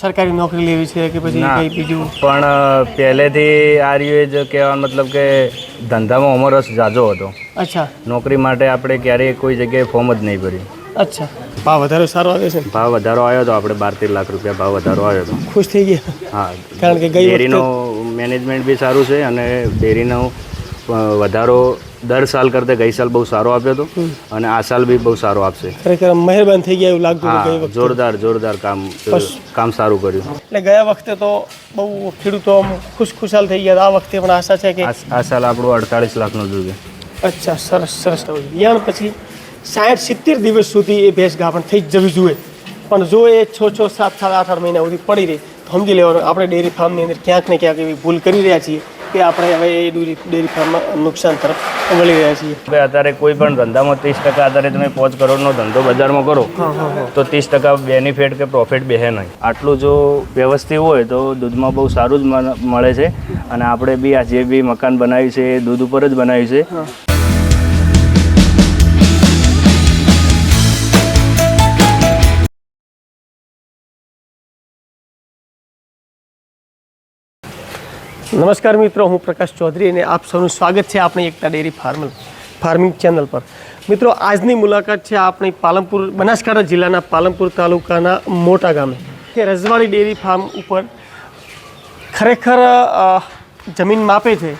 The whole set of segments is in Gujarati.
સરકારી નોકરી લેવી છે કે પછી. કંઈ બીજું? પણ પહેલેથી આ રહ્યું જ કહેવાનો મતલબ કે ધંધામાં અમારો રસ જાજો હતો. અચ્છા. નોકરી માટે આપણે ક્યારેય કોઈ જગ્યાએ ફોર્મ જ નહીં ભર્યું. અચ્છા. ભાવ વધારે સારો આવ્યો છે ભાવ વધારો આવ્યો હતો આપણે બાર તેર લાખ રૂપિયા ભાવ વધારો આવ્યો હતો ખુશ થઈ ગયા. હા. કારણ કે ગઈ ડેરીનો મેનેજમેન્ટ બી સારું છે અને ડેરીનો વધારો દર સાલ કરતા ગઈ સાલ બહુ સારો આપ્યો હતો અને આ સાલ બી બહુ સારો આપશે. ખરેખર મહેરબાન થઈ ગયા એવું લાગતું જોરદાર જોરદાર કામ કામ સારું કર્યું. એટલે ગયા વખતે તો બહુ ખેડૂતો આમ ખુશખુશાલ થઈ ગયા. આ વખતે પણ આશા છે કે આ સાલ આપણું અડતાળીસ લાખનું જોઈએ. અચ્છા સરસ સરસ યાણ પછી સાઠ સિત્તેર દિવસ સુધી એ ભેંસ ગાભણ થઈ જ જવી જોઈએ. પણ જો એ છ છ સાત સાત આઠ આઠ મહિના સુધી પડી રહી તો સમજી લેવાનું આપણે ડેરી ફાર્મની અંદર ક્યાંક ને ક્યાંક એવી ભૂલ કરી રહ્યા છીએ. કે આપણે હવે એ ડેરી ફાર્મમાં નુકસાન તરફ વળી રહ્યા છીએ. હવે અત્યારે કોઈ પણ ધંધામાં ત્રીસ ટકા આધારે તમે પાંચ કરોડનો ધંધો બજારમાં કરો તો ત્રીસ ટકા બેનિફિટ કે પ્રોફિટ બેહે નહીં. આટલું જો વ્યવસ્થિત હોય તો દૂધમાં બહુ સારું જ મળે છે. અને આપણે બી આ જે બી મકાન બનાવ્યું છે એ દૂધ ઉપર જ બનાવ્યું છે. નમસ્કાર મિત્રો, હું પ્રકાશ ચૌધરી અને આપ સૌનું સ્વાગત છે આપણી Ekta dairy farm farming channel પર. મિત્રો, આજની મુલાકાત છે આપણી પાલનપુર બનાસકાંઠા જિલ્લાના પાલનપુર તાલુકાના મોટા ગામે. રજવાડી ડેરી ફાર્મ ઉપર ખરેખર જમીન માપે છે,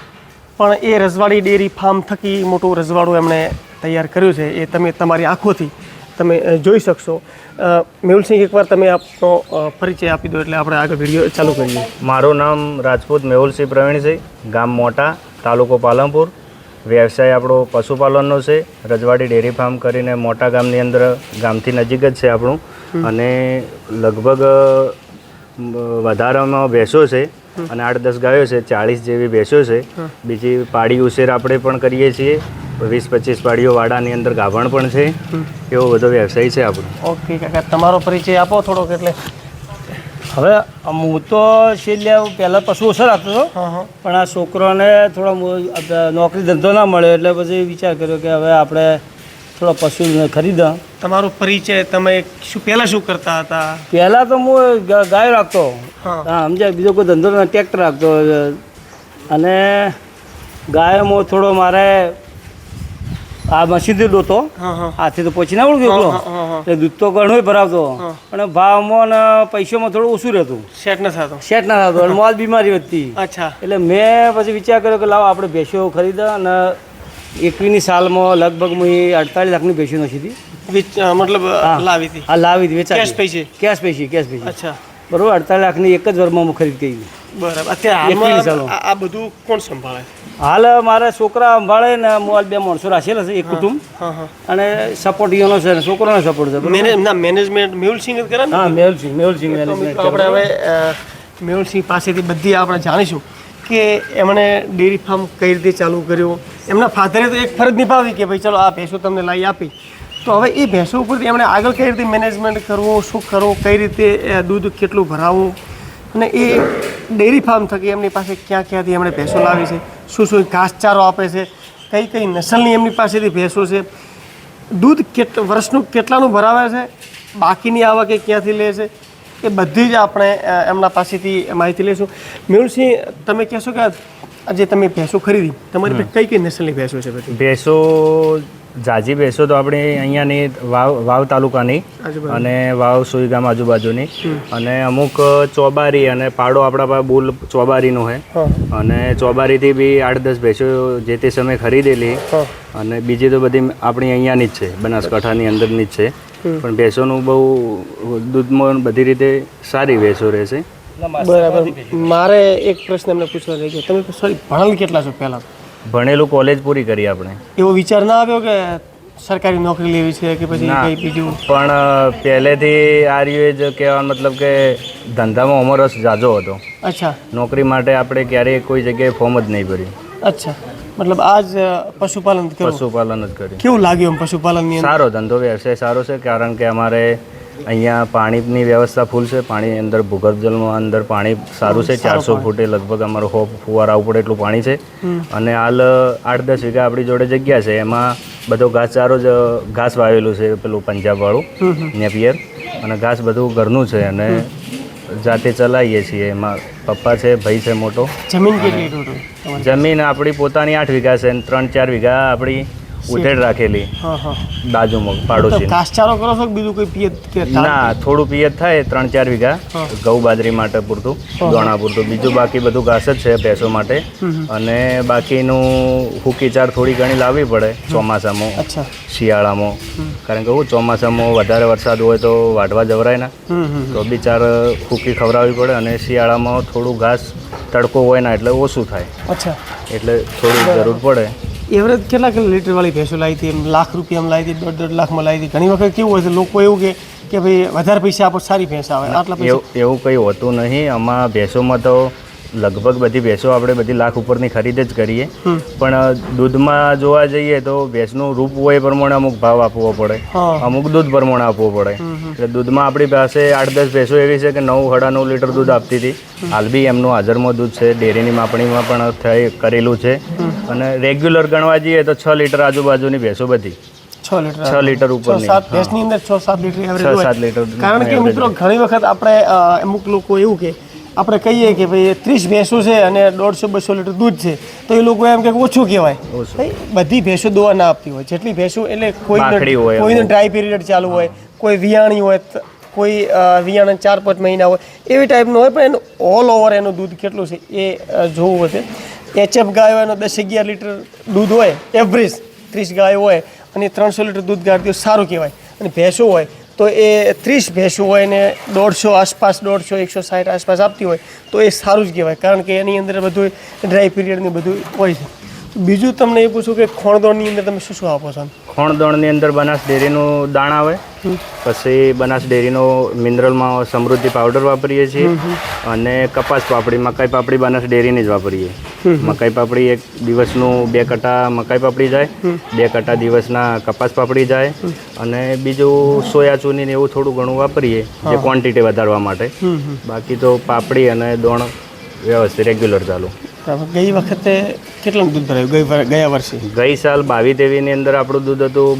પણ એ રજવાડી ડેરી ફાર્મ થકી મોટું રજવાડું એમણે તૈયાર કર્યું છે. એ તમે તમારી આંખોથી તમે જોઈ શકશો. મેહુલસિંહ એકવાર તમે આપનો પરિચય આપી દો એટલે આપણે આગળ વીડિયો ચાલુ કરીએ. મારું નામ રાજપૂત મેહુલસિંહ પ્રવીણસિંહ ગામ મોટા તાલુકો પાલનપુર. વ્યવસાય આપણો પશુપાલનનો છે રજવાડી ડેરી ફાર્મ કરીને મોટા ગામની અંદર ગામથી નજીક જ છે આપણું. અને લગભગ વધારામાં ભેંસો છે અને આઠ દસ ગાયો છે ચાળીસ જેવી ભેંસો છે. બીજી પાડી ઉછેર આપણે પણ કરીએ છીએ. વીસ પચીસ વાડીઓ વાડાની અંદર ગાભણ પણ છે. એવો બધો વ્યવસાય છે આપણો. ઓકે કાકા તમારો પરિચય આપો થોડોક એટલે. હવે હું તો છેલ્લે પહેલાં પશુ ઓછા રાખતો હતો. પણ આ છોકરોને થોડો નોકરી ધંધો ના મળ્યો એટલે પછી વિચાર કર્યો કે હવે આપણે થોડો પશુ ખરીદા. તમારો પરિચય તમે શું પહેલાં શું કરતા હતા? પહેલાં તો હું ગાય રાખતો. હા સમજાય? બીજો કોઈ ધંધો ના ટ્રેક્ટર રાખતો. અને ગાયમાં થોડો મારે આ મશીનથી દોતો. હા તો પછી ના ઓળખ્યો એકલો. એટલે દૂધ તો ઘણું ભરાવતો. અને ભાવમાં ને પૈસામાં થોડું ઓછું રહેતું. સેટ ના થતો. સેટ ના થતો. અને મોત બીમારી વધતી. અચ્છા. એટલે મેં પછી વિચાર કર્યો કે લાવો આપણે ભેંસો ખરીદા અને એકવીની સાલમાં લગભગ હું અડતાલીસ લાખની ભેંસો નથી હતી. મતલબ લાવી હતી. હા લાવી હતી વેચાતી. કેશ પૈસે. કેશ પૈસી કેશ પૈસી. અચ્છા. બરોબર અડતાલીસ લાખની એક જ વારમાં હું ખરીદ કરી બરાબર. અત્યારે આ બધું કોણ સંભાળે? હાલ મારા છોકરા સંભાળે ને મોલ બે માણસો રાખેલા છે એક કુટુંબ. અને સપોર્ટ ઈયોનો છે ને છોકરાનો સપોર્ટ છે? ના મેનેજમેન્ટ મેહુલસિંહ કરે ને? હા મેહુલસિંહ મેહુલસિંહ મેનેજમેન્ટ આપણે હવે મેહુલસિંહ પાસેથી બધી આપણે જાણીશું કે એમણે ડેરી ફાર્મ કઈ રીતે ચાલુ કર્યું. એમના ફાધરે તો એક ફરજ નિભાવી કે ભાઈ ચલો આ ભેંસો તમને લાવી આપી. તો હવે એ ભેંસો ઉપરથી એમણે આગળ કઈ રીતે મેનેજમેન્ટ કરવું શું કરવું કઈ રીતે દૂધ કેટલું ભરાવવું અને એ ડેરી ફાર્મ થકી એમની પાસે ક્યાં ક્યાંથી એમણે ભેંસો લાવી છે? શું શું ઘાસચારો આપે છે? કઈ કઈ નસલની એમની પાસેથી ભેંસો છે? દૂધ કેટ વર્ષનું કેટલાનું ભરાવે છે? બાકીની આવક એ ક્યાંથી લે છે? એ બધી જ આપણે એમના પાસેથી માહિતી લઈશું. મેળસિંહ તમે કહેશો કે આજે તમે ભેંસો ખરીદી. તમારી પાસે કઈ કઈ નસલની ભેંસો છે ભેંસો જાજી ભેંસો તો આપણે અહીંયાની વાવ વાવ તાલુકાની અને વાવ સુઈગામ આજુબાજુની. અને અમુક ચોબારી અને પાડો આપણા પાસે બુલ ચોબારીનો છે અને ચોબારીથી બી આઠ દસ ભેંસો જે તે સમયે ખરીદેલી. અને બીજી તો બધી આપણી અહીંયાની જ છે બનાસકાંઠાની અંદરની જ છે. પણ ભેંસોનું બહુ દૂધમાં બધી રીતે સારી ભેંસો રહેશે. બરાબર. મારે એક પ્રશ્ન એમને પૂછવા રહી ગયો. તમે સોરી ભણેલ કેટલા છો પહેલાં? ભણેલું કોલેજ પૂરી કરી આપણે. એવો વિચાર ના આવ્યો કે સરકારી નોકરી લેવી છે કે પછી ના. કંઈ બીજું? પણ પહેલેથી આ રહ્યું જ કહેવાનો મતલબ કે ધંધામાં અમારો રસ જાજો હતો. અચ્છા. નોકરી માટે આપણે ક્યારેય કોઈ જગ્યાએ ફોર્મ જ નહીં ભર્યું. અચ્છા. મતલબ આજ અ, પશુપાલન કરવું પશુપાલન જ કર્યું. કેવું લાગ્યું એમ પશુપાલનની અંદર? સારો ધંધો વ્યવસાય સારો છે કારણ કે અમારે અહીંયા પાણીની વ્યવસ્થા ફૂલ છે. પાણી અંદર ભૂગર્ભ જળમાં અંદર પાણી સારું છે. ચારસો ફૂટે લગભગ અમારો હો ફુવારા ઉપર એટલું પાણી છે. અને હાલ આઠ દસ વીઘા આપણી જોડે જગ્યા છે. એમાં બધો ઘાસચારો જ ઘાસ વાવેલું છે પેલું પંજાબવાળું નેપિયર. અને ઘાસ બધું ઘરનું છે અને જાતે ચલાવીએ છીએ. એમાં પપ્પા છે ભાઈ છે મોટો. જમીન કેટલી જમીન આપણી પોતાની આઠ વીઘા છે અને ત્રણ ચાર વીઘા આપણી ઉધેડ રાખેલી. બાજુમાં પાડોશી. ઘાસચારો કરો છો બીજું કોઈ પિયત કે ના થોડું પિયત થાય ત્રણ ચાર વીઘા. ઘઉં બાજરી માટે પૂરતું દોણા પૂરતું. બીજું બાકી બધું ઘાસ જ છે ભેંસો માટે. અને બાકીનું હુકી ચાર થોડી ઘણી લાવવી પડે ચોમાસામાં શિયાળામાં. કારણ કે હું ચોમાસામાં વધારે વરસાદ હોય તો વાઢવા જવરાય ના. તો બી ચાર હુકી ખવડાવવી પડે અને શિયાળામાં થોડું ઘાસ તડકો હોય ના એટલે ઓછું થાય. એટલે થોડી જરૂર પડે. એવરેજ કેટલા કેટલા લીટરવાળી ભેંસો લાવી હતી? એમ લાખ રૂપિયામાં લાવી હતી, દોઢ દોઢ લાખમાં લાવી હતી. ઘણી વખત કેવું હોય છે, લોકો એવું કે કે ભાઈ, વધારે પૈસા આપો સારી ભેંસ આવે. આટલા એવું કંઈ હોતું નહીં. આમાં ભેંસોમાં તો લગભગ બધી ભેંસો આપણે બધી લાખ ઉપરની ખરીદ જ કરીએ. પણ દૂધમાં જોવા જઈએ તો ભેંસનું રૂપ હોય એ પ્રમાણે અમુક ભાવ આપવો પડે. અમુક દૂધ પ્રમાણે આપવો પડે. એટલે દૂધમાં આપણી પાસે આઠ દસ ભેંસો એવી છે કે નવ સાડા નવ લીટર દૂધ આપતી હતી. હાલ બી એમનું હાજરમાં દૂધ છે ડેરીની માપણીમાં પણ થઈ કરેલું છે. અને રેગ્યુલર ગણવા જઈએ તો છ લીટર આજુબાજુની ભેંસો બધી. છ લીટર. ઉપર સાત ભેંસની અંદર છ સાત લીટર છ સાત લીટર કારણ કે મિત્રો ઘણી વખત આપણે અમુક લોકો એવું કે આપણે કહીએ કે ભાઈ ત્રીસ ભેંસો છે અને દોઢસો બસો લીટર દૂધ છે તો એ લોકો એમ કે ઓછું કહેવાય. બધી ભેંસો દોવા ના આપતી હોય. જેટલી ભેંસો એટલે કોઈ કોઈને ડ્રાય પીરિયડ ચાલુ હોય કોઈ વિયાણી હોય કોઈ વિયાણા ચાર પાંચ મહિના હોય એવી ટાઈપનું હોય પણ એનું ઓલ ઓવર એનું દૂધ કેટલું છે એ જોવું હશે. એચએફ ગાય એનો દસ અગિયાર લીટર દૂધ હોય એવરેજ ત્રીસ ગાય હોય અને ત્રણસો લીટર દૂધ ગાળતી હોય સારું કહેવાય. અને ભેંસો હોય તો એ ત્રીસ ભેંસો હોય ને દોઢસો આસપાસ, દોઢસો, એકસો સાઠ આસપાસ આપતી હોય, તો એ સારું જ કહેવાય, કારણ કે એની અંદર બધું ડ્રાય પીરિયડની બધું હોય છે. બીજું તમને એ પૂછું કે ખોણદોણની અંદર તમે શું શું આપો છો? ખોણદોણની અંદર બનાસ ડેરીનું દાણ આવે. પછી બનાસ ડેરીનો મિનરલમાં સમૃદ્ધિ પાવડર વાપરીએ છીએ. અને કપાસ પાપડી મકાઈ પાપડી બનાસ ડેરીની જ વાપરીએ. મકાઈ પાપડી એક દિવસનું બે કટા મકાઈ પાપડી જાય. બે કટા દિવસના કપાસ પાપડી જાય. અને બીજું સોયા ચૂની એવું થોડું ઘણું વાપરીએ જે ક્વોન્ટિટી વધારવા માટે. બાકી તો પાપડી અને દોણ વ્યવસ્થિત રેગ્યુલર ચાલુ. ગઈ વખતે કેટલું દૂધ ભરાયું? ગયા વર્ષે? ગઈ સાલ બાવી દેવીની અંદર આપણું દૂધ હતું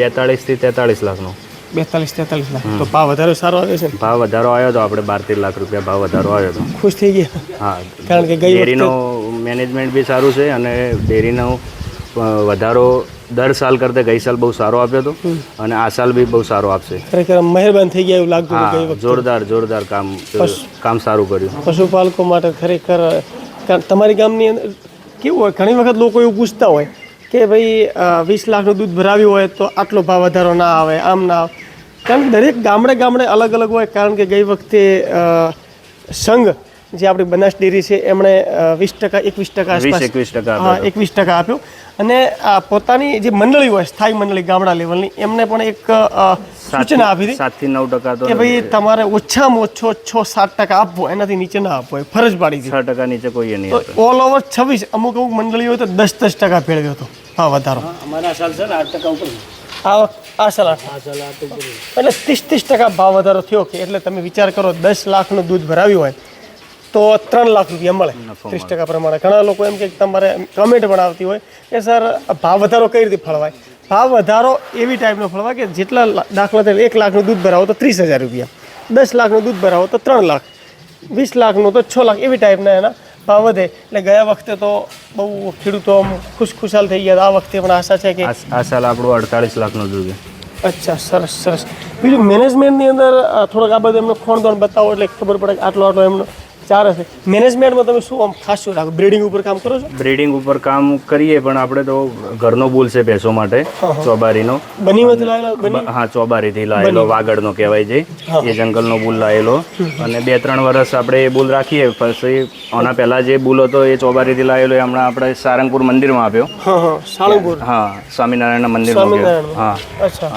બેતાળીસથી તેતાળીસ લાખનું. બેતાલીસ તેતાલીસ લાખ. તો ભાવ વધારે સારો આવ્યો છે ભાવ વધારો આવ્યો હતો આપણે બાર તેર લાખ રૂપિયા ભાવ વધારો આવ્યો હતો. ખુશ થઈ ગયા? હા. કારણ કે ગઈ ડેરીનો મેનેજમેન્ટ બી સારું છે અને ડેરીનો વધારો દર સાલ કરતાં ગઈ સાલ બહુ સારો આપ્યો હતો અને આ સાલ બી બહુ સારો આપશે. ખરેખર મહેરબાન થઈ ગયા એવું લાગતું જોરદાર જોરદાર કામ કામ સારું કર્યું. પશુપાલકો માટે ખરેખર તમારી ગામની અંદર કેવું હોય? ઘણી વખત લોકો એવું પૂછતા હોય કે ભાઈ વીસ લાખનું દૂધ ભરાવ્યું હોય તો આટલો ભાવ વધારો ના આવે, આમ ના આવે. કારણ કે દરેક ગામડે ગામડે અલગ અલગ હોય. કારણ કે ગઈ વખતે સંઘ જે આપણી બનાસ ડેરી છે એમણે વીસ ટકા એકવીસ ટકા એકવીસ ટકા હા એકવીસ ટકા આપ્યો. અને આ પોતાની જે મંડળી હોય સ્થાયી મંડળી ગામડા લેવલની એમને પણ એક સૂચના આપી હતી સાતથી નવ ટકા તો કે ભાઈ તમારે ઓછામાં ઓછો છ સાત ટકા આપવો એનાથી નીચે ના આપવો એ ફરજ પાડી છ દીધી ટકા નીચે કોઈ નહીં ઓલ ઓવર છવ્વીસ અમુક અમુક મંડળીઓ તો દસ દસ ટકા ભેળવ્યો હતો. ભાવ વધારો. અમારા સાલ સર આઠ ટકા ઉપર આ આ એટલે ત્રીસ ત્રીસ ટકા ભાવ વધારો થયો કે એટલે તમે વિચાર કરો દસ લાખનું દૂધ ભરાવ્યું હોય તો ત્રણ લાખ રૂપિયા મળે. ત્રીસ ટકા પ્રમાણે. ઘણા લોકો એમ કે તમારે કમેન્ટ પણ આવતી હોય કે સર ભાવ વધારો કઈ રીતે ફળવાય? ભાવ વધારો એવી ટાઈપનો ફળવાય કે જેટલા દાખલા તરીકે એક લાખનું દૂધ ભરાવો તો ત્રીસ હજાર રૂપિયા. દસ લાખનું દૂધ ભરાવો તો ત્રણ લાખ. વીસ લાખનું તો છ લાખ. એવી ટાઈપના એના ભાવ વધે. એટલે ગયા વખતે તો બહુ ખેડૂતો આમ ખુશખુશાલ થઈ ગયા. આ વખતે પણ આશા છે કે આ સાલ આપણું અડતાળીસ લાખનું દૂધ અચ્છા સરસ સરસ. બીજું મેનેજમેન્ટની અંદર થોડોક આ બધું એમનો ખોણદોણ બતાવો એટલે ખબર પડે કે આટલો આટલો એમનો ચાર હશે. મેનેજમેન્ટમાં તમે શું આમ ખાસ શું રાખો બ્રીડિંગ ઉપર કામ કરો છો? બ્રીડિંગ ઉપર કામ કરીએ પણ આપણે તો ઘરનો બુલ છે ભેંસો માટે ચોબારીનો. બનીમાંથી લાવેલા હા ચોબારીથી લાયેલો વાગડનો કહેવાય છે એ જંગલનો બુલ લાયેલો. અને બે ત્રણ વર્ષ આપણે એ બુલ રાખીએ પછી આના પહેલાં જે બુલ હતો એ ચોબારીથી લાયેલો એ હમણાં આપણે સારંગપુર મંદિરમાં આપ્યો. સાળંગપુર? હા સ્વામિનારાયણના મંદિરમાં હા.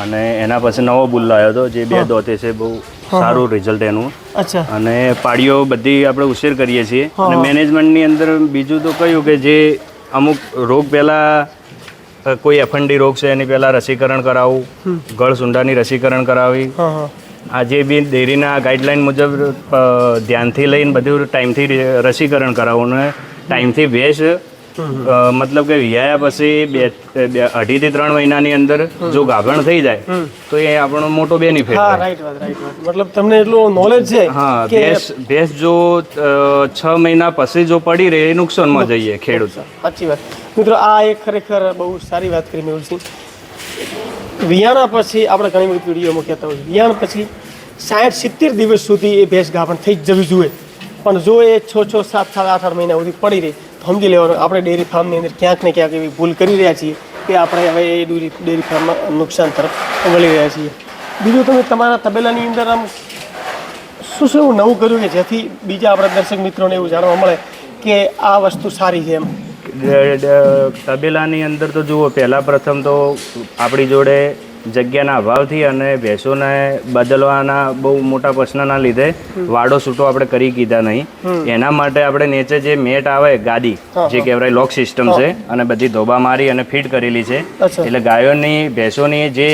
અને એના પછી નવો બુલ લાવ્યો હતો જે બે દોતે છે બહુ સારું રિઝલ્ટ એનું. અચ્છા. અને પાડીઓ બધી આપણે ઉછેર કરીએ છીએ. અને મેનેજમેન્ટની અંદર બીજું તો કયું કે જે અમુક રોગ પહેલાં કોઈ એફંડી રોગ છે એની પહેલાં રસીકરણ કરાવવું ગળ સુંડાની રસીકરણ કરાવી. આજે બી ડેરીના ગાઈડલાઈન મુજબ ધ્યાનથી લઈને બધું ટાઈમથી રસીકરણ કરાવવું અને ટાઈમથી ભેંસ અ, મતલબ કે વિયાયા પછી બે અઢીથી ત્રણ મહિનાની અંદર જો ગાભણ થઈ જાય તો એ આપણો મોટો બેનિફિટ હા રાઈટ વાત રાઈટ વાત. મતલબ તમને એટલું નોલેજ છે હા ભેંસ ભેંસ જો છ મહિના પછી જો પડી રહે એ નુકસાનમાં જઈએ ખેડૂત. સાચી વાત. મિત્રો આ એક ખરેખર બહુ સારી વાત કરી મેહુલસિંહ વિયાણા પછી આપણે ઘણી બધી વિડીયોમાં કહેતા હોય વિયાણ પછી સાઠ સિત્તેર દિવસ સુધી એ ભેંસ ગાભણ થઈ જ જવી જોઈએ. પણ જો એ છ છ સાત સાત આઠ આઠ મહિના સુધી પડી રહી સમજી લેવાનું. આપણે ડેરી ફાર્મની અંદર ક્યાંક ને ક્યાંક એવી ભૂલ કરી રહ્યા છીએ કે આપણે હવે એ ડેરી ડેરી ફાર્મમાં નુકસાન તરફ વળી રહ્યા છીએ. બીજું તમે તમારા તબેલાની અંદર આમ શું શું એવું નવું કર્યું કે જેથી બીજા આપણા દર્શક મિત્રોને એવું જાણવા મળે કે આ વસ્તુ સારી છે એમ? તબેલાની અંદર તો જુઓ, પહેલાં પ્રથમ તો આપણી જોડે જગ્યાના અભાવથી અને ભેંસોને બદલવાના બહુ મોટા પ્રશ્નના લીધે વાડો છૂટો આપણે કરી કીધા નહીં. એના માટે આપણે નીચે જે મેટ આવે ગાદી જે કહેવાય લોક સિસ્ટમ છે અને બધી ધોબા મારી અને ફિટ કરેલી છે. એટલે ગાયોની ભેંસોની જે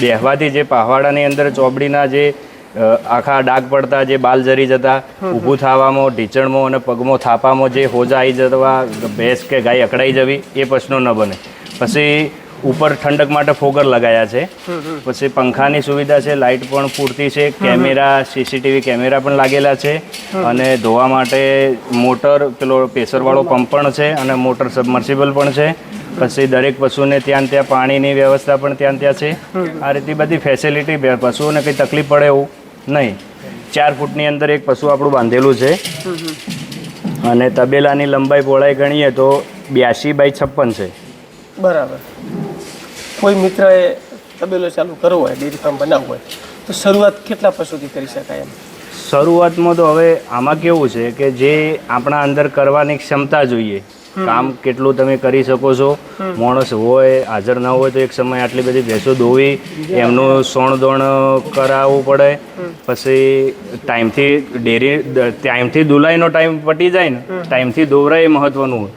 બેહવાથી જે પહાડાની અંદર ચોબડીના જે આખા ડાઘ પડતા જે બાલ જરી જતા ઊભું થવામાં ઢીચણમાં અને પગમાં થાપામાં જે હોજા આવી જવા ભેંસ કે ગાય અકળાઈ જવી એ પ્રશ્નો ન બને. પછી ઉપર ઠંડક માટે ફોગર લગાયા છે. પછી પંખાની સુવિધા છે લાઇટ પણ પૂરતી છે કેમેરા સીસીટીવી કેમેરા પણ લાગેલા છે અને ધોવા માટે મોટર પેલો પેસરવાળો પંપ પણ છે અને મોટર સબમર્સિબલ પણ છે. પછી દરેક પશુને ત્યાં ત્યાં પાણીની વ્યવસ્થા પણ ત્યાં ત્યાં છે. આ રીતની બધી ફેસિલિટી પશુઓને કંઈ તકલીફ પડે એવું નહીં. ચાર ફૂટની અંદર એક પશુ આપણું બાંધેલું છે. અને તબેલાની લંબાઈ પહોળાઈ ગણીએ તો બ્યાસી બાય છપ્પન છે. બરાબર. કોઈ મિત્રએ તબેલો ચાલુ કરવો હોય ડેરી ફાર્મ બનાવવું હોય તો શરૂઆત કેટલા પશુથી કરી શકાય એમ? શરૂઆતમાં તો હવે આમાં કેવું છે કે જે આપણા અંદર કરવાની ક્ષમતા જોઈએ કામ કેટલું તમે કરી શકો છો માણસ હોય હાજર ના હોય તો એક સમય આટલી બધી ભેંસો દોવી એમનું સોણ દોણ કરાવવું પડે પછી ટાઈમથી ડેરી ટાઈમથી દુલાઈનો ટાઈમ પટી જાય ને ટાઈમથી દોવરાય એ મહત્વનું હોય.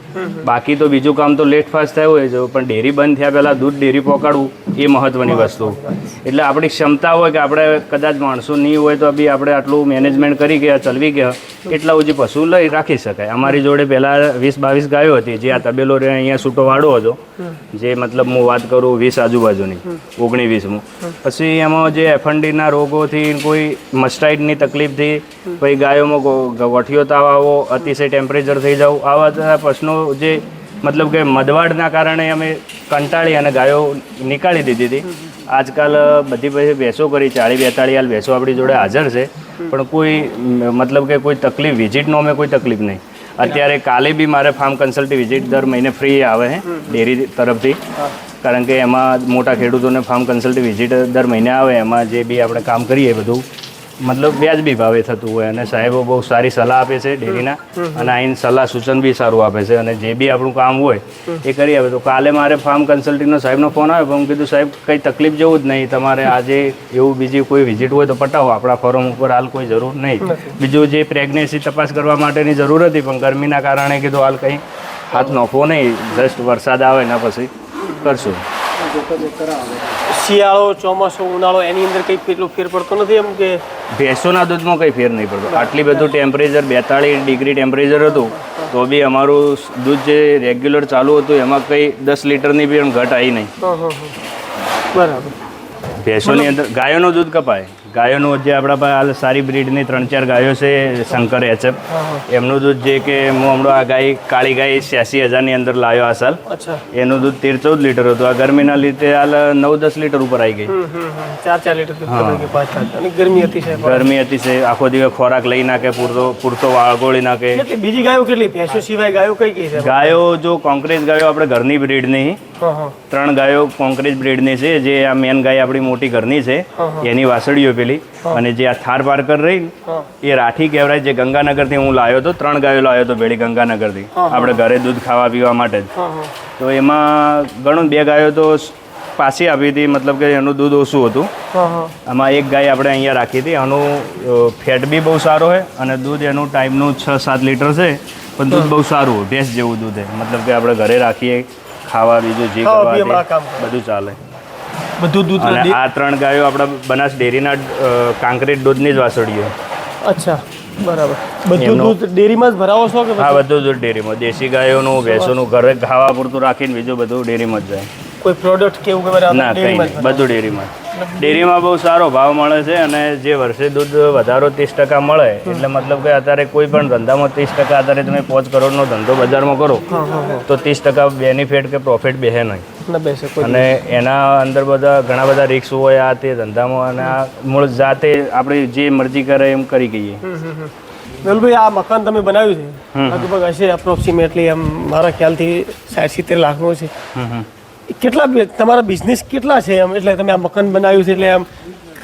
બાકી તો બીજું કામ તો લેટ ફાસ્ટ થયું હોય છે, પણ ડેરી બંધ થયા પહેલાં દૂધ ડેરી પહોંચાડવું એ મહત્ત્વની વસ્તુ. એટલે આપણી ક્ષમતા હોય કે આપણે કદાચ માણસો નહીં હોય તો બી આપણે આટલું મેનેજમેન્ટ કરી ગયા, ચલવી ગયા, એટલા ઉજી પશુ લઈ રાખી શકાય. અમારી જોડે પહેલાં વીસ બાવીસ ગાયો હતી, જે આ તબેલો અહીંયા છૂટો વાળો હતો, જે મતલબ હું વાત કરું વીસ આજુબાજુની ઓગણી વીસમાં પછી એમાં જે એફંડીના રોગોથી કોઈ મસ્ટાઇડની તકલીફથી પછી ગાયોમાં ગોઠિયો તાવ આવો, અતિશય ટેમ્પરેચર થઈ જવું, આવા પ્રશ્નો જે મતલબ કે મદવાડના કારણે અમે કંટાળી અને ગાયો નીકાળી દીધી હતી. આજકાલ બધી પછી ભેંસો કરી, ચાળી, બેતાળી હાલ ભેંસો આપણી જોડે હાજર છે. પણ કોઈ મતલબ કે કોઈ તકલીફ વિઝિટનો અમે કોઈ તકલીફ નહીં. અત્યારે કાલે બી મારે ફાર્મ કન્સલ્ટી વિઝિટ દર મહિને ફ્રી આવે છે ડેરી તરફથી. કારણ કે એમાં મોટા ખેડૂતોને ફાર્મ કન્સલ્ટી વિઝિટ દર મહિને આવે, એમાં જે બી આપણે કામ કરીએ બધું. મતલબ વ્યાજબી ભાવે થતું હોય અને સાહેબો બહુ સારી સલાહ આપે છે ડેરીના અને આઈન સલાહ સૂચન બી સારું આપે છે અને જે બી આપણું કામ હોય એ કરી આપે તો કાલે મારે ફાર્મ કન્સલ્ટિંગનો સાહેબનો ફોન આવ્યો પણ હું કીધું સાહેબ કંઈ તકલીફ જેવું જ નહીં. તમારે આજે એવું બીજી કોઈ વિઝિટ હોય તો પટાવો. આપણા ફોરમ ઉપર હાલ કોઈ જરૂર નહીં. બીજું જે પ્રેગ્નન્સી તપાસ કરવા માટેની જરૂર હતી પણ ગરમીના કારણે કીધું હાલ કંઈ હાથ નોખવો નહીં. જસ્ટ વરસાદ આવે એના પછી કરશું. શિયાળો ચોમાસું ઉનાળો એની અંદર કંઈ એટલો ફેર પડતો નથી એમ કે? ભેંસોના દૂધમાં કંઈ ફેર નહીં પડતો. આટલી બધું ટેમ્પરેચર બેતાળીસ ડિગ્રી ટેમ્પરેચર હતું તો બી અમારું દૂધ જે રેગ્યુલર ચાલુ હતું એમાં કંઈ દસ લીટરની બી એમ ઘટ આવી નહીં. બરાબર. ભેંસોની અંદર ગાયોનું દૂધ કપાય. ગાયોનું જે આપણા પાસે હાલ સારી બ્રીડની ત્રણ ચાર ગાયો છે શંકર એચએફ એમનું દૂધ જે કે હું હમણાં આ ગાય કાળી ગાય છ્યાસી હજારની અંદર લાવ્યો આ સાલ. એનું દૂધ તેર ચૌદ લીટર હતું. આ ગરમીના લીધે હાલ નવ દસ લીટર ઉપર આવી ગઈ. ચાર ચાર લીટર ગરમી અતિશય. ગરમી હતી છે આખો દિવસ ખોરાક લઈ નાખે પૂરતો પૂરતો વાળગોળી નાખે. બીજી ગાયો કેટલી? ભેંસો સિવાય ગાયો કઈ કઈ છે? ગાયો જો કોંક્રેજ ગાયો આપણે ઘરની બ્રીડની. ત્રણ ગાયો કોંક્રેજ બ્રીડની છે જે આ મેન ગાય આપણી મોટી ઘરની છે એની વાસળીઓ પેલી. અને જે આ થાર પારકર રહી એ રાઠી કહેવાય જે ગંગાનગરથી હું લાવ્યો હતો ત્રણ ગાયો લાવ્યો હતો ભેળી ગંગાનગરથી. આપણે ઘરે દૂધ ખાવા પીવા માટે જ. તો એમાં ઘણું બે ગાયો તો પાછી આપી હતી મતલબ કે એનું દૂધ ઓછું હતું. આમાં એક ગાય આપણે અહીંયા રાખી હતી આનું ફેટ બી બહુ સારો છે અને દૂધ એનું ટાઈમનું છ સાત લીટર છે પણ દૂધ બહુ સારું ભેંસ જેવું દૂધ છે. મતલબ કે આપણે ઘરે રાખીએ ખાવા બીજું જે કરવા. બધું ચાલે. બધું દૂધ અને આ ત્રણ ગાયો આપણા બનાસ ડેરીના કાંક્રીટ દૂધની જ વાસળીઓ. અચ્છા બરાબર. બધું દૂધ ડેરીમાં જ ભરાવો છો કે હા બધું? દૂધ ડેરીમાં. દેશી ગાયોનું ભેંસોનું ઘરે ખાવા પૂરતું રાખીને બીજું બધું ડેરીમાં જ જાય. કોઈ પ્રોડક્ટ કેવું કે ના કંઈ ડેરીમાં જ બધું ડેરીમાં ડેરીમાં બહુ સારો ભાવ મળે છે અને જે વર્ષે દૂધ વધારો ત્રીસ ટકા મળે એટલે મતલબ કે અત્યારે કોઈ પણ ધંધામાં ત્રીસ ટકા અત્યારે તમે પાંચ કરોડનો ધંધો બજારમાં કરો તો ત્રીસ ટકા બેનિફિટ કે પ્રોફિટ બેહે નહીં. અને એના અંદર બધા ઘણા બધા રિક્સ હોય આ તે ધંધામાં અને આ મૂળ જાતે આપણે જે મરજી કરે એમ કરી ગઈએ વેલભાઈ આ મકાન તમે બનાવ્યું છે? લગભગ હશે અપ્રોક્સિમેટલી એમ મારા ખ્યાલથી સાઠ સિત્તેર લાખનું છે. કેટલા તમારા બિઝનેસ કેટલા છે એમ? એટલે તમે આ મકાન બનાવ્યું છે એટલે આમ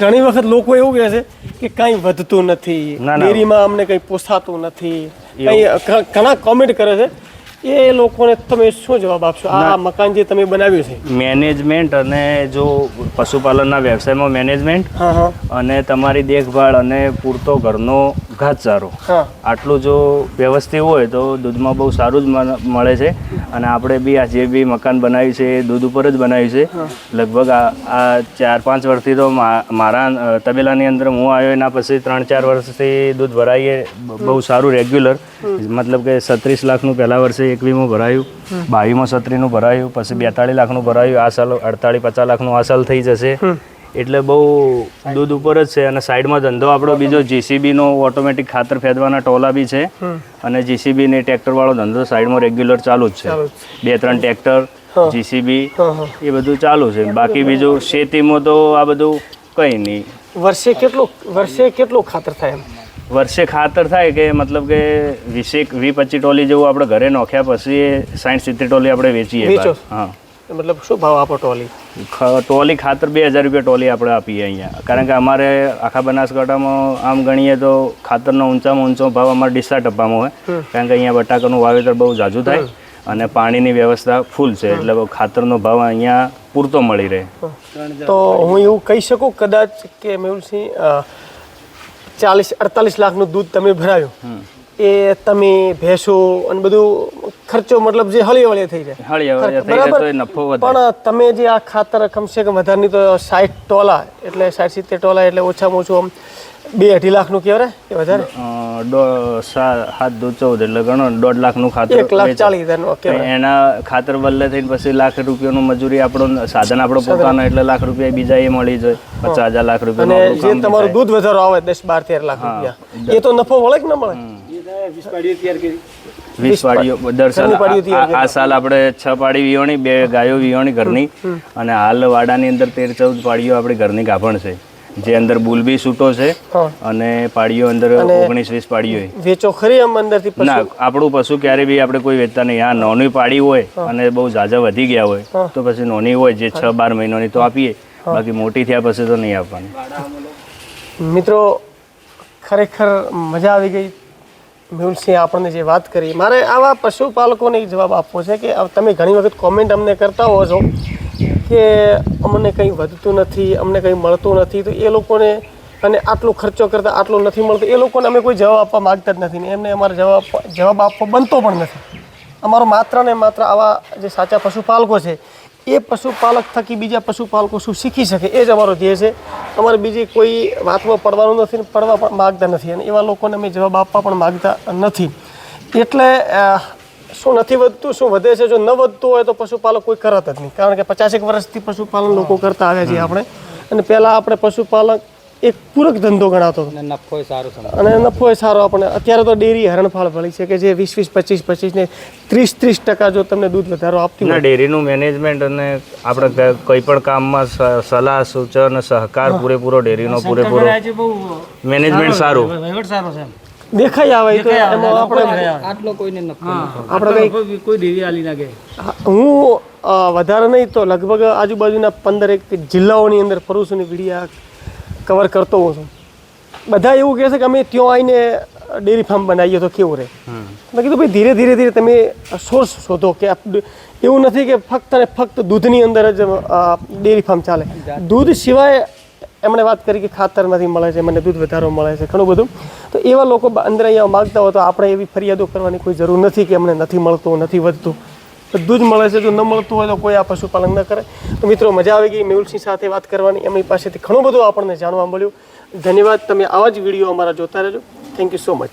ઘણી વખત લોકો એવું કહે છે કે કાંઈ વધતું નથી. ડેરીમાં અમને કંઈ પોસાતું નથી. કંઈ ઘણા કોમેન્ટ કરે છે એ લોકોને તમે શું જવાબ આપશો? આ મકાન જે તમે બનાવ્યું છે. મેનેજમેન્ટ અને જો પશુપાલનના વ્યવસાયમાં મેનેજમેન્ટ અને તમારી દેખભાળ અને પૂરતો ઘરનો ઘાસચારો. આટલું જો વ્યવસ્થિત હોય તો દૂધમાં બહુ સારું જ મળે છે. અને આપણે બી આ જે બી મકાન બનાવ્યું છે એ દૂધ ઉપર જ બનાવ્યું છે. લગભગ આ આ ચાર પાંચ વર્ષથી તો મારા તબેલાની અંદર હું આવ્યો એના પછી ત્રણ ચાર વર્ષથી દૂધ ભરાઈએ બહુ સારું રેગ્યુલર મતલબ કે છત્રીસ લાખનું પહેલા વર્ષે એકવીમાં ભરાયું બાવીમાં છત્રીસનું ભરાયું પછી બેતાળીસ લાખનું ભરાયું આ સાલ અડતાળીસ પચાસ લાખનું આ સાલ થઈ જશે. એટલે બહુ દૂધ ઉપર જ છે અને સાઈડમાં ધંધો આપણો બીજો જીસીબીનો ઓટોમેટિક ખાતર ફેદવાના ટોલા બી છે. અને જીસીબી ને ટ્રેક્ટરવાળો ધંધો સાઈડમાં રેગ્યુલર ચાલુ જ છે. બે ત્રણ ટ્રેક્ટર જીસીબી એ બધું ચાલુ છે. બાકી બીજું શેતીમાં તો આ બધું કંઈ નહીં. વર્ષે કેટલું વર્ષે કેટલું ખાતર થાય એમ? વર્ષે ખાતર થાય કે મતલબ કે વીસેક વી પચીસ ટોલી જેવું આપણે ઘરે નોખ્યા પછી એ સાઠ સિત્તેર ટોલી આપણે વેચીએ હા. મતલબ શું ભાવ આપો ટોલી? ટોલી ખાતર બે હજાર રૂપિયા ટોલી આપણે આપીએ અહીંયા. કારણ કે અમારે આખા બનાસકાંઠામાં આમ ગણીએ તો ખાતરનો ઊંચામાં ઊંચો ભાવ અમારે ડીસા ટપ્પામાં હોય. કારણ કે અહીંયા બટાકાનું વાવેતર બહુ ઝાઝું થાય અને પાણીની વ્યવસ્થા ફૂલ છે એટલે ખાતરનો ભાવ અહીંયા પૂરતો મળી રહે. તો હું એવું કહી શકું કદાચ કે મેહુલસિંહ ચાલીસ અડતાલીસ લાખનું દૂધ તમે ભરાયું. એ તમે ભેંસો અને બધું ખર્ચો મતલબ જે હળી વળી થઈ જાય બરાબર. પણ તમે જે આ ખાતર કમસે કમ વધારની તો સાઠ ટોલા એટલે સાઠ સિત્તેર ટોલા એટલે ઓછામાં ઓછું આમ બે અઢી લાખનું કહેવાય કે વધારે? સાત દો ચૌદ એટલે ગણો દોઢ લાખનું ખાતર એક લાખ. ચાલીસ હજારનું એના ખાતર બદલે થઈને પછી લાખ રૂપિયાનું મજૂરી આપણો સાધન આપણો પોતાનો એટલે લાખ રૂપિયા બીજા એ મળી જાય. પચાસ હજાર લાખ રૂપિયા જે તમારું દૂધ વધારો આવે દસ બાર તેર લાખ રૂપિયા. એ તો નફો મળે કે ન મળે વીસ પાડીઓ દર સાલ આ સાલ આપણે છ પાડી વિયોણી બે ગાયો વિયોણી ઘરની. અને હાલ વાડાની અંદર તેર ચૌદ પાડીઓ આપણી ઘરની ગાભણ છે. જે અંદર બુલ બી છૂટો છે અને પાડીઓ અંદર ઓગણીસ વીસ પાડીઓ. વેચો ખરી આમ અંદરથી થી ના આપણું પશુ ક્યારે બી આપણે કોઈ વેચતા નહીં. આ નોની પાડી હોય અને બહુ ઝાઝા વધી ગયા હોય તો પછી નોની હોય જે છ બાર મહિનાની તો આપીએ. બાકી મોટી થયા પછી તો નહીં આપવાની. મિત્રો ખરેખર મજા આવી ગઈ. મેહુલસિંહ આપણને જે વાત કરી. મારે આવા પશુપાલકોને જવાબ આપવો છે કે તમે ઘણી વખત કોમેન્ટ અમને કરતા હો છો. કે અમને કંઈ વધતું નથી, અમને કંઈ મળતું નથી, તો એ લોકોને અને આટલો ખર્ચો કરતાં આટલો નથી મળતો, એ લોકોને અમે કોઈ જવાબ આપવા માગતા જ નથી ને. એમને અમારો જવાબ જવાબ આપવો બનતો પણ નથી. અમારો માત્ર ને માત્ર આવા જે સાચા પશુપાલકો છે, એ પશુપાલક થકી બીજા પશુપાલકો શું શીખી શકે, એ જ અમારો ધ્યેય છે. અમારે બીજી કોઈ વાતમાં પડવાનું નથી ને, પડવા પણ માગતા નથી અને એવા લોકોને અમે જવાબ આપવા પણ માગતા નથી. એટલે શું નથી વધતું શું વધે છે જો ન વધતું હોય તો પશુપાલક કોઈ કરત જ નહીં. કારણ કે પચાસેક વર્ષથી પશુપાલન લોકો કરતા આવ્યા છીએ આપણે. અને પહેલાં આપણે પશુપાલક એક પૂરક ધંધો ગણાતો હતો. નફો સારો અને નફો એ સારો આપણને અત્યારે તો ડેરી હરણફાળ ભળી છે કે જે વીસ વીસ પચીસ પચીસ ને ત્રીસ ત્રીસ ટકા જો તમને દૂધ વધારો આપતી ના હોય. ડેરીનું મેનેજમેન્ટ અને આપણે કોઈ પણ કામમાં સલાહ સૂચન સહકાર પૂરેપૂરો ડેરીનો પૂરેપૂરો મેનેજમેન્ટ સારું વહીવટ સારો છે દેખાઈ આવે તો એમાં આપણે આટલો કોઈને નફો આપણે કંઈ કોઈ દેવી આલી લાગે હું વધારે નહીં તો લગભગ આજુબાજુના પંદર એક જિલ્લાઓની અંદર ફરું છું ને વિડીયા કવર કરતો હોઉં છું. બધા એવું કહે છે કે અમે ત્યાં આવીને ડેરી ફાર્મ બનાવીએ તો કેવું રહે? મેં કીધું ભાઈ ધીરે ધીરે ધીરે તમે સોર્સ શોધો કે એવું નથી કે ફક્ત ને ફક્ત દૂધની અંદર જ ડેરી ફાર્મ ચાલે. દૂધ સિવાય એમણે વાત કરી કે ખાતર નથી મળે છે મને દૂધ વધારો મળે છે, ઘણું બધું. તો એવા લોકો અંદર અહીંયા માગતા હોય તો આપણે એવી ફરિયાદો કરવાની કોઈ જરૂર નથી કે અમને નથી મળતું, નથી વધતું. જ મળે છે, જો ન મળતું હોય તો કોઈ આ પશુપાલન ન કરે. તો મિત્રો, મજા આવી ગઈ મેહુલસિંહ સાથે વાત કરવાની. એમની પાસેથી ઘણું બધું આપણને જાણવા મળ્યું. ધન્યવાદ, તમે આવા જ વીડિયો અમારા જોતા રહેજો. Thank you so much